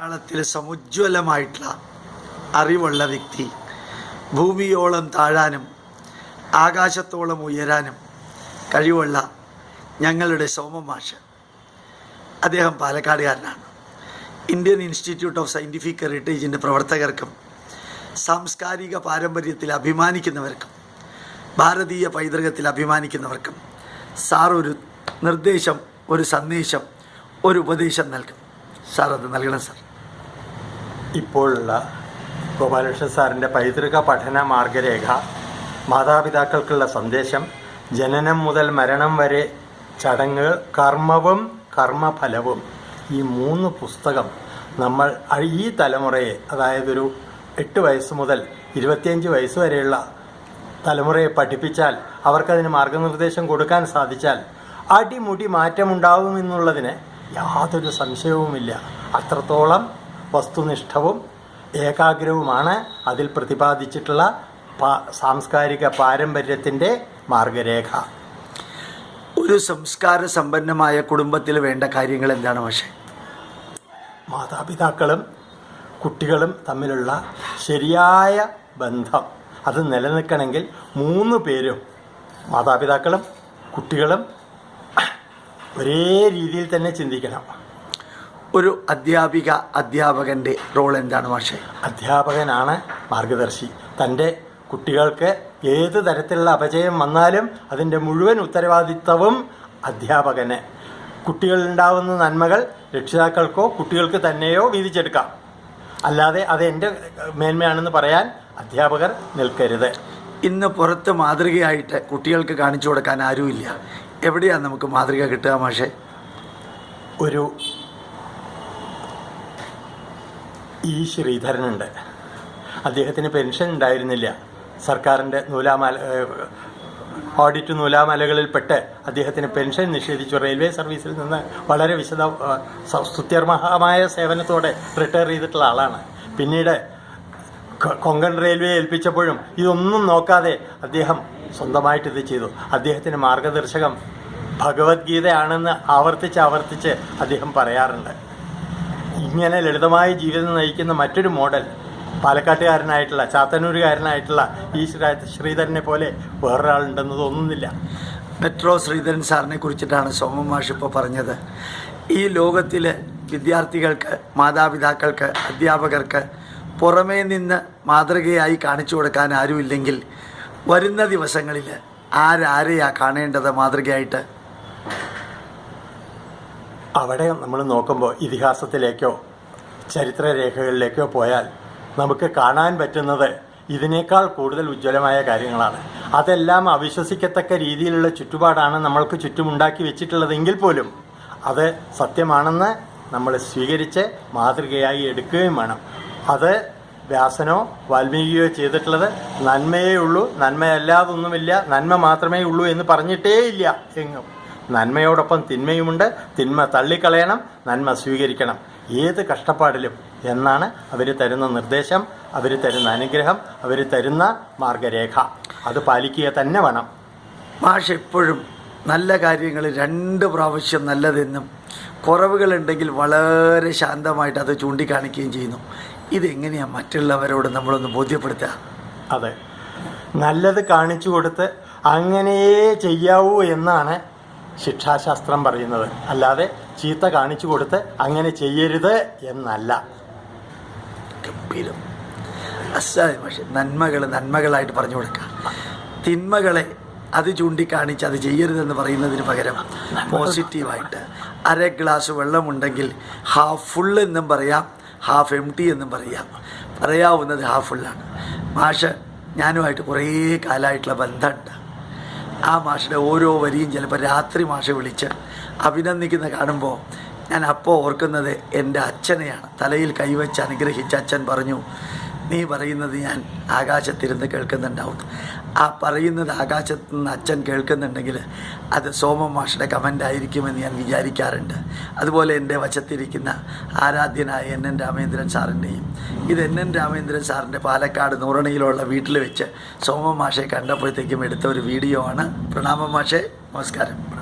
മലയാളത്തിൽ സമുജ്വലമായിട്ടുള്ള അറിവുള്ള വ്യക്തി. ഭൂമിയോളം താഴാനും ആകാശത്തോളം ഉയരാനും കഴിവുള്ള ഞങ്ങളുടെ സോമമാഷ് അദ്ദേഹം പാലക്കാടുകാരനാണ്. ഇന്ത്യൻ ഇൻസ്റ്റിറ്റ്യൂട്ട് ഓഫ് സയന്റിഫിക് ഹെറിറ്റേജിന്റെ പ്രവർത്തകർക്കും സാംസ്കാരിക പാരമ്പര്യത്തിൽ അഭിമാനിക്കുന്നവർക്കും ഭാരതീയ പൈതൃകത്തിൽ അഭിമാനിക്കുന്നവർക്കും സാർ ഒരു നിർദ്ദേശം ഒരു സന്ദേശം ഒരു ഉപദേശം നൽകും. സാർ അത് നൽകണം സാർ. ഇപ്പോഴുള്ള ഗോപാലകൃഷ്ണൻ സാറിന്റെ പൈതൃക പഠന മാർഗരേഖ മാതാപിതാക്കൾക്കുള്ള സന്ദേശം ജനനം മുതൽ മരണം വരെ ചടങ്ങ് കർമ്മവും കർമ്മഫലവും ഈ മൂന്ന് പുസ്തകം നമ്മൾ ഈ തലമുറയെ അതായത് ഒരു എട്ട് വയസ്സ് മുതൽ ഇരുപത്തിയഞ്ച് വയസ്സ് വരെയുള്ള തലമുറയെ പഠിപ്പിച്ചാൽ അവർക്കതിന് മാർഗനിർദ്ദേശം കൊടുക്കാൻ സാധിച്ചാൽ അടിമുടി മാറ്റമുണ്ടാവുമെന്നുള്ളതിന് യാതൊരു സംശയവുമില്ല. അത്രത്തോളം വസ്തുനിഷ്ഠവും ഏകാഗ്രവുമാണ് അതിൽ പ്രതിപാദിച്ചിട്ടുള്ള സാംസ്കാരിക പാരമ്പര്യത്തിന്റെ മാർഗരേഖ. ഒരു സംസ്കാര സമ്പന്നമായ കുടുംബത്തിൽ വേണ്ട കാര്യങ്ങൾ എന്താണ് പക്ഷേ മാതാപിതാക്കളും കുട്ടികളും തമ്മിലുള്ള ശരിയായ ബന്ധം. അത് നിലനിൽക്കണമെങ്കിൽ മൂന്ന് പേരും മാതാപിതാക്കളും കുട്ടികളും ഒരേ രീതിയിൽ തന്നെ ചിന്തിക്കണം. ഒരു അധ്യാപിക അധ്യാപകന്റെ റോൾ എന്താണ് മാഷെ? അധ്യാപകനാണ് മാർഗദർശി. തന്റെ കുട്ടികൾക്ക് ഏത് തരത്തിലുള്ള അപജയം വന്നാലും അതിന്റെ മുഴുവൻ ഉത്തരവാദിത്തവും അധ്യാപകന്. കുട്ടികളുണ്ടാവുന്ന നന്മകൾ രക്ഷിതാക്കൾക്കോ കുട്ടികൾക്ക് തന്നെയോ വീതിച്ചെടുക്കാം. അല്ലാതെ അത് എന്റെ മേന്മയാണെന്ന് പറയാൻ അധ്യാപകർ നിൽക്കരുത്. ഇന്ന് പുറത്ത് മാതൃകയായിട്ട് കുട്ടികൾക്ക് കാണിച്ചു കൊടുക്കാൻ ആരുമില്ല. എവിടെയാണ് നമുക്ക് മാതൃക കിട്ടുക മാഷെ? ഒരു ഈ ശ്രീധരനുണ്ട്. അദ്ദേഹത്തിന് പെൻഷൻ ഉണ്ടായിരുന്നില്ല. സർക്കാരിന്റെ നൂലാമാല ഓഡിറ്റ് നൂലാമലകളിൽപ്പെട്ട് അദ്ദേഹത്തിന് പെൻഷൻ നിഷേധിച്ചു. റെയിൽവേ സർവീസിൽ നിന്ന് വളരെ വിശദ സ്തുത്യർമഹമായ സേവനത്തോടെ റിട്ടയർ ചെയ്തിട്ടുള്ള ആളാണ്. പിന്നീട് കൊങ്കൺ റെയിൽവേ ഏൽപ്പിച്ചപ്പോഴും ഇതൊന്നും നോക്കാതെ അദ്ദേഹം സ്വന്തമായിട്ട് ഇത് ചെയ്തു. അദ്ദേഹത്തിന് മാർഗദർശകം ഭഗവത്ഗീതയാണെന്ന് ആവർത്തിച്ച് ആവർത്തിച്ച് അദ്ദേഹം പറയാറുണ്ട്. ഇങ്ങനെ ലളിതമായ ജീവിതം നയിക്കുന്ന മറ്റൊരു മോഡൽ പാലക്കാട്ടുകാരനായിട്ടുള്ള ചാത്തന്നൂരുകാരനായിട്ടുള്ള ഈ ശ്രീ- ശ്രീധരനെ പോലെ വേറൊരാളുണ്ടെന്ന് തോന്നുന്നില്ല മെട്രോ ശ്രീധരൻ സാറിനെ കുറിച്ചിട്ടാണ് സോമൻ മാഷ് ഇപ്പോൾ പറഞ്ഞത്. ഈ ലോകത്തിലെ വിദ്യാർത്ഥികൾക്ക് മാതാപിതാക്കൾക്ക് അധ്യാപകർക്ക് പുറമേ നിന്ന് മാതൃകയായി കാണിച്ചു കൊടുക്കാൻ ആരുമില്ലെങ്കിൽ വരുന്ന ദിവസങ്ങളിൽ ആരാരെയാ കാണേണ്ടത് മാതൃകയായിട്ട്? അവിടെ നമ്മൾ നോക്കുമ്പോൾ ഇതിഹാസത്തിലേക്കോ ചരിത്രരേഖകളിലേക്കോ പോയാൽ നമുക്ക് കാണാൻ പറ്റുന്നത് ഇതിനേക്കാൾ കൂടുതൽ ഉജ്ജ്വലമായ കാര്യങ്ങളാണ്. അതെല്ലാം അവിശ്വസിക്കത്തക്ക രീതിയിലുള്ള ചുറ്റുപാടാണ് നമ്മൾക്ക് ചുറ്റുമുണ്ടാക്കി വെച്ചിട്ടുള്ളതെങ്കിൽ പോലും അത് സത്യമാണെന്ന് നമ്മൾ സ്വീകരിച്ച് മാതൃകയായി എടുക്കുകയും വേണം. അത് വ്യാസനോ വാൽമീകിയോ ചെയ്തിട്ടുള്ളത് നന്മയേ ഉള്ളൂ. നന്മയല്ലാതൊന്നുമില്ല. നന്മ മാത്രമേ ഉള്ളൂ എന്ന് പറഞ്ഞിട്ടേ ഇല്ല എങ്ങും. നന്മയോടൊപ്പം തിന്മയുമുണ്ട്. തിന്മ തള്ളിക്കളയണം നന്മ സ്വീകരിക്കണം. ഏത് കഷ്ടപ്പാടിലും എന്നാണ് അവർ തരുന്ന നിർദ്ദേശം അവർ തരുന്ന അനുഗ്രഹം അവർ തരുന്ന മാർഗരേഖ. അത് പാലിക്കുക തന്നെ വേണം. മാഷ് എപ്പോഴും നല്ല കാര്യങ്ങൾ രണ്ട് പ്രാവശ്യം നല്ലതെന്നും കുറവുകളുണ്ടെങ്കിൽ വളരെ ശാന്തമായിട്ട് അത് ചൂണ്ടിക്കാണിക്കുകയും ചെയ്യുന്നു. ഇതെങ്ങനെയാണ് മറ്റുള്ളവരോട് നമ്മളൊന്ന് ബോധ്യപ്പെടുത്തുക? അതെ. നല്ലത് കാണിച്ചു കൊടുത്ത് അങ്ങനെയേ ചെയ്യാവൂ എന്നാണ് ശിക്ഷാശാസ്ത്രം പറയുന്നത്. അല്ലാതെ ചീത്ത കാണിച്ചു കൊടുത്ത് അങ്ങനെ ചെയ്യരുത് എന്നല്ല. ഗംഭീരം. അസാധ്യം പക്ഷെ നന്മകൾ നന്മകളായിട്ട് പറഞ്ഞു കൊടുക്കുക. തിന്മകളെ അത് ചൂണ്ടിക്കാണിച്ച് അത് ചെയ്യരുതെന്ന് പറയുന്നതിന് പകരം പോസിറ്റീവായിട്ട് അര ഗ്ലാസ് വെള്ളമുണ്ടെങ്കിൽ ഹാഫ് ഫുൾ എന്നും പറയാം ഹാഫ് എം ടി എന്നും പറയാം. പറയാവുന്നത് ഹാഫ് ഫുള്ളാണ്. മാഷ് ഞാനുമായിട്ട് കുറേ കാലമായിട്ടുള്ള ബന്ധമുണ്ട്. ആ മാഷിന്റെ ഓരോ വരിയും ചിലപ്പോൾ രാത്രി മാഷ് വിളിച്ച് അഭിനന്ദിക്കുന്ന കാണുമ്പോൾ ഞാൻ അപ്പോൾ ഓർക്കുന്നത് എന്റെ അച്ഛനെയാണ്. തലയിൽ കൈവച്ച് അനുഗ്രഹിച്ച അച്ഛൻ പറഞ്ഞു നീ പറയുന്നത് ഞാൻ ആകാശത്തിരുന്ന് കേൾക്കുന്നുണ്ടാവും. ആ പറയുന്നത് ആകാശത്ത് നിന്ന് അച്ഛൻ കേൾക്കുന്നുണ്ടെങ്കിൽ അത് സോമ മാഷയുടെ കമന്റ് ആയിരിക്കുമെന്ന് ഞാൻ വിചാരിക്കാറുണ്ട്. അതുപോലെ എന്റെ വശത്തിരിക്കുന്ന ആരാധ്യനായ എൻ എൻ രാമേന്ദ്രൻ സാറിന്റെയും ഇത് എൻ എൻ രാമേന്ദ്രൻ സാറിന്റെ പാലക്കാട് നൂറണിയിലുള്ള വീട്ടിൽ വെച്ച് സോമ മാഷെ കണ്ടപ്പോഴത്തേക്കും എടുത്ത ഒരു വീഡിയോ ആണ്. പ്രണാമ മാഷെ നമസ്കാരം.